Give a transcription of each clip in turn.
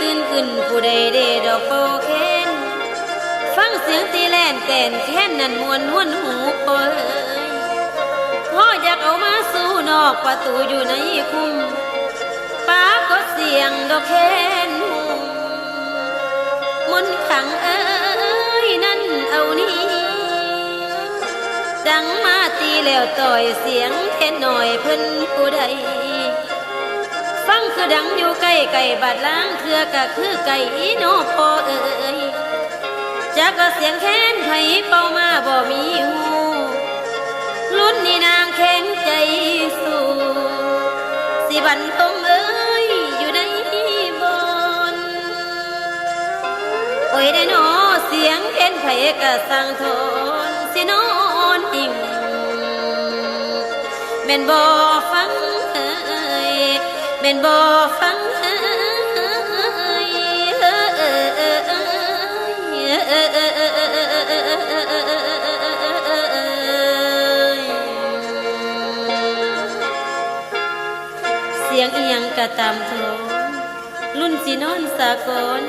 ตื่นขึ้นผู้ใดเดดอกโปเค้นฟังเสียงตีแลนแก่นแค้นนั่นมวนนวนหูเปิยพ่ออยากเอามาสู่นอกประตูอยู่ในคุ้มป้าก็เสียงดอกแค้นหูมนขังเอ้ยนั่นเอานี้ดังมาตีแล้วต่อยเสียงเทนหน่อยเพิ่นผู้ใด ฟังคือดังอยู่ใกล้ไก่บาดล้างเครือก็คือไก่อีโนพเอ่ยจักก็เสียงแค้นไผเป่ามาบ่มีหูลุ้นนี่นางแข็งใจสู้สิบันทมเอ้ยอยู่ในบนโอ้ยได้นอเสียงเห็นไผกะสั่งทนสินอนอิ่มแม่นบ่ฟังเอ้ย เป็นบ่ฟังเสียงเอียงกระตามโถรุ่นสีนอนสากล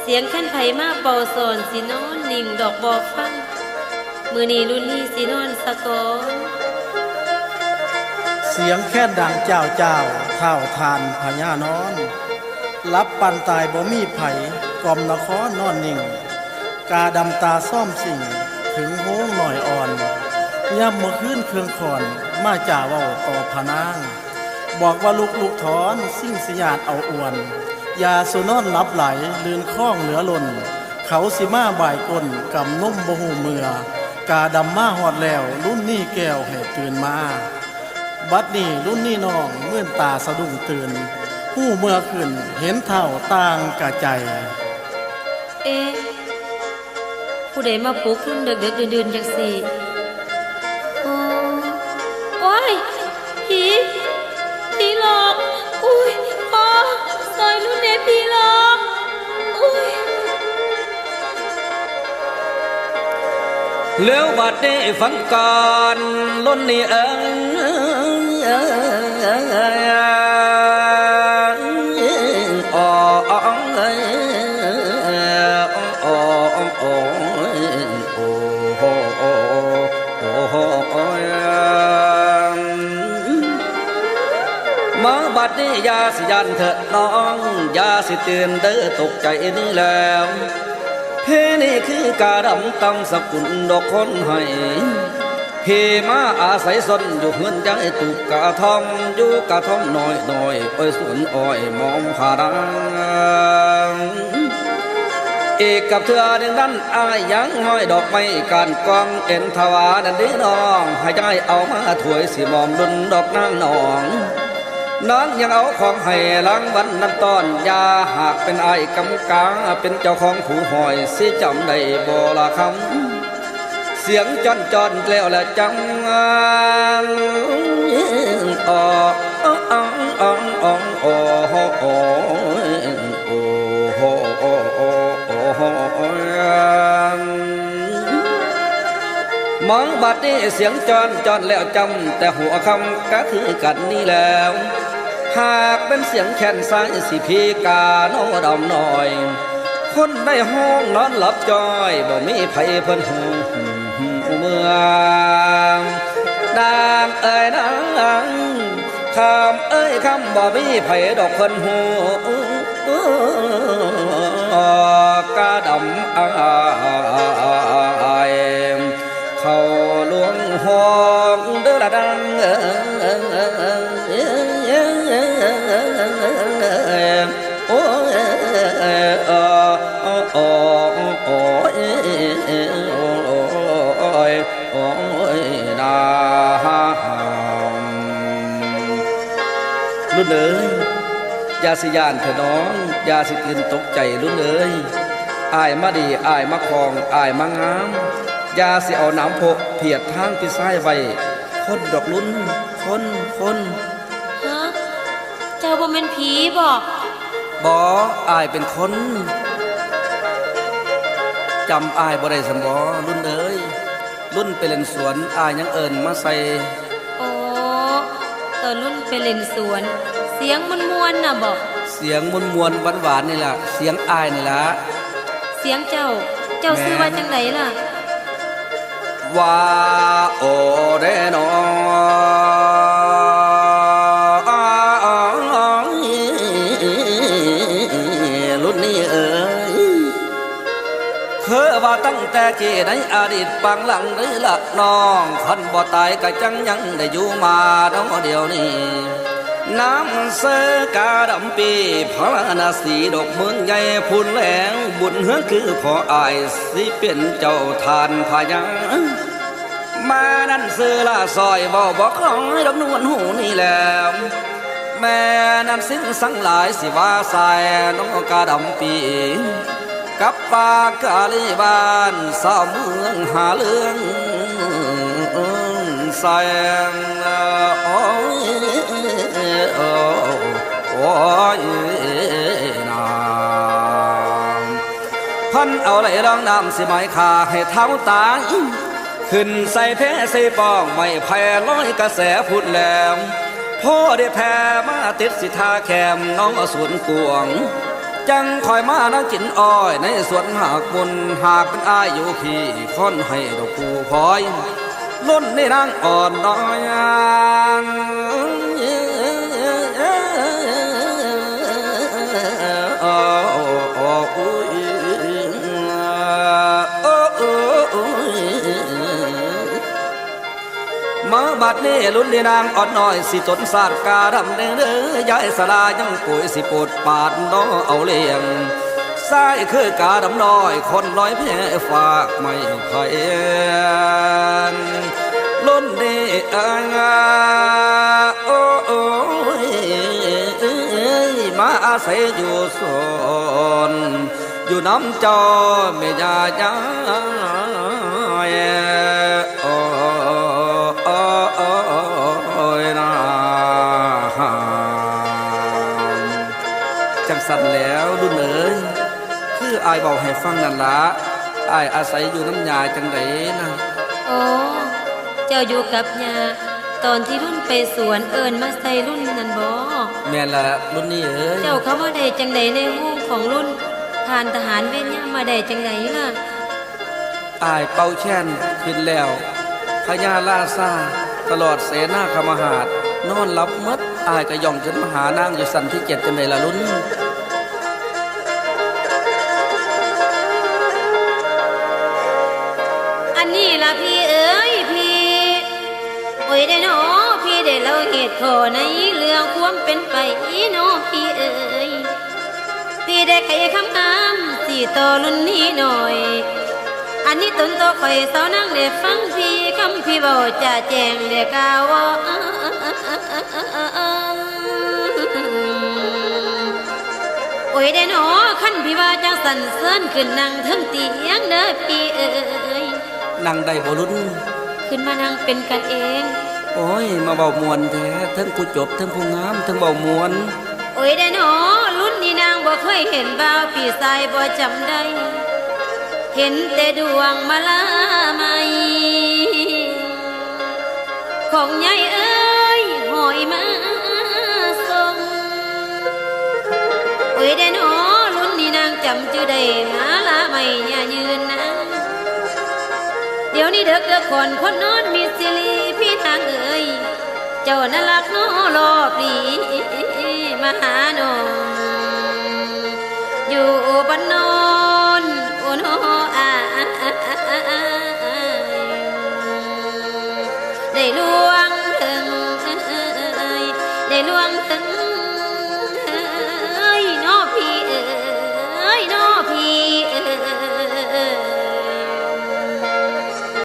เสียงแค่นไผ่มาเป่าสอนสีนอนนิ่งดอกบอฟังมือนีรุ่นนี้สีนอนสากอนเสียงแค่นดังเจ้าเจ้าเท่าทานพญานอน รับปันตายบ่มีไผกอมนครนอนนิ่ง กาดำตาซ่อมสิ่ง ถึงโห้งหน่อยอ่อนย่ำเมื่อคืนเครื่องคอนมาจ่าเว้าต่อพนาง บอกว่าลูกลูกถอนสิ่งสยาดเอาอวนยาสุนอนรับไหลลืนคล้องเหลือหล่น เขาสิมาบ่ายกลกำนุ่มบหูเมือ กาดำมาหอดแล้วรุ่นนี่แก้วให้ตื่นมา บัดนี้รุ่นนี่น้องเมื่อนตาสะดุ้งตื่น ผู้เมื่อขึ้นเห็นเท่าต่างกะใจ เอ๊ะผู้ใดมาปลุกรุ่นเด็กๆดื่นๆจังสี่โอ้โอ้ยผีผีหลอกอุ้ยพ่อซอยรุ่นเนผีหลอกอุ้ยเลี้ยวบัดนี้ฟังก่อนล้นนี่เอิง นี้ยาสิยันเถิดน้องยาสิเตือนเด้อตกใจนี่แล้วเพนี่คือกาดำตำสกุลดอกคนให้เพมาอาศัยสนอยู่เฮือนยังตุกกะทอมอยู่กะทอมน้อยน้อยไปสวนอ้อยมองผาดังเอกกับเธอหนึ่งนั้นอายยังห้อยดอกไม้การกองเอ็นทวานันดีน้องให้ใจเอามาถวยสีมอมดุนดอกนางนอง น้องยังเอาของให้ล้างวันนั้นตอนยาหากเป็นไอ้กำกาเป็นเจ้าของผู้หอยสิจำได้บ่ละคำเสียงจอนจอนแล้วละจังอ๋ออ๋ออ๋ออ๋ออ๋ออ๋ออ๋อโอ้โหโอ้โหโอ้โหโอ้มองบัดนี้เสียงจอนจอนแล้วจำแต่หัวคำก็คือกันนี่แล้ว หากเป็นเสียงแคนสายสิพีกาโนดำหน่อย คนในห้องนอนหลับจอยบ่มีไผเพิ่นหูเมืองนางเอ้ยนางคำเอ้ยคำบ่มีไผดอกเพิ่นหูกาดำอายเขาหลวงห้องเด้อละดังโนเอ้ยอย่าสิยานเถอะน้องอย่าสิตื่นตกใจรุ่นเอ้ยอายมาดีอายมาคองอายมางามอยาสิเอาน้ำพกเพียดทางที่ซ้ายไว้คนดอกลุ้นคนคนฮะเจ้าบ่แม่นผีบอกบออายเป็นคนจำอายบ่ได้สมบอรุ่นเอ้ยรุ่นไปเล่นสวนอายยังเอิญมาใส่ เล่นสวน เสียงมันมวนๆน่ะบอก เสียงมวลมวลหวานหวานๆนี่ล่ะ เสียงอายนี่ล่ะ เสียงเจ้า เจ้าซื้อว่าจังไดล่ะ ว่าโอ ว่าตั้งแต่เจในอดีตปางหลังนี่ละน้องคันบ่ตายก็จังยังได้อยู่มาเนาเดียวนี้น้ำเสกาดำปีพระนาสีดอกเมืองใหญ่พูนแหลงบุญเฮือคือพออายสิเป็นเจ้าทานพญามานั่นซื้อละซอยบ่บอกคล้อยดอกนวลหูนี่แหล้วแม่นั้นสิ้นสังหลายสิว่าสายน้องกาดำปี กับปากาลีบานสาวเมืองหาเรื่องแสงโอ้ยโอ้โอ้ยนาพันเอาไหลรองน้ำสิไม้ขาให้เท้าตายขึ้นใส่แพ้ใส่ปองไม่แพ้ร้อยกระแสพุดแหลมพ่อได้แพ้มาติดสิทาแคมน้องอสวนกวง จังคอยมานั่งกินอ้อย ในสวนหากบุญหากเป็นอายอยู่พี่ค้อนให้ดอกผูพลอยล้นในนางอ่อนน้อย มาบัดนี้ลุ้นในนางอ่อนน้อยสิตนสาดกาดำเด้อเด้อยายสลายังป่วยสิปวดปาดน้อเอาเลี้ยงสายคือกาดำน้อยคนร้อยแพ้ฝากไม่ไผ่ล้นนี่อางาโอ้โอ้ยมาอาศัยอยู่สนอยู่น้ำจอเมียายา จังสันแล้วดุนเอ๋ยคืออายบอกให้ฟังนั่นละอายอาศัยอยู่น้ำยาจังไดนะโอ้เจ้าอยู่กับยาตอนที่รุ่นไปสวนเอิญมาใส่รุ่นนั่นบ่แม่นละรุ่นนี้เอ้ยเจ้าเขามาได้จังไดในห้องของรุ่นผ่านทหารเวียนยามมาได้จังไดล่ะอายเป่าแช่นขึ้นแล้วพญาลาซาตลอดเสนาคมหาดนอนหลับหมัด อายก็ย่องขึ้นมาหานางอยู่สันที่เจ็ดจังไดละรุ่นอันนี้ล่ะพี่เอ๋ยพี่โอ้ยได้หนอพี่ได้เล่าเหตุขอในเรื่องความเป็นไปอีนอพี่เอ๋ยพี่ได้ไขคำงามสี่ต่อรุ่นนี้หน่อย อันนี้ตนต่อคอยสาวนั่งได้ฟังพี่คำพี่เบาจะแจ้งได้กล่าวว่าโอ้ยได้หนอขั้นพี่ว่าจังสันเสริญขึ้นนั่งเทึงเตียงเด้อพี่เอ๋ยนางได้บ่รุ่นขึ้นมานั่งเป็นกันเอง โอ้ย มาเบามวนแท้ทั้งผู้จบทั้งผู้งามทั้งเบามวนโอ้ยได้หนอรุ่นนี้นางบ่เคยเห็นบ่าวปีสายบ่จำได้ เห็นแต่ดวงมาลาไหมของใหญ่เอ้ยหอยมาส่งโอ้ยได้หนอรุ่นนี้นางจำชื่อได้หาลาไม่ย่ายืนนะเดี๋ยวนี้เด็กเด็กคนคนนอนมีสิริพี่ทางเอ่ยเจ้าน่ารักน้อรอบดีมาหาหนออยู่บ้านนอ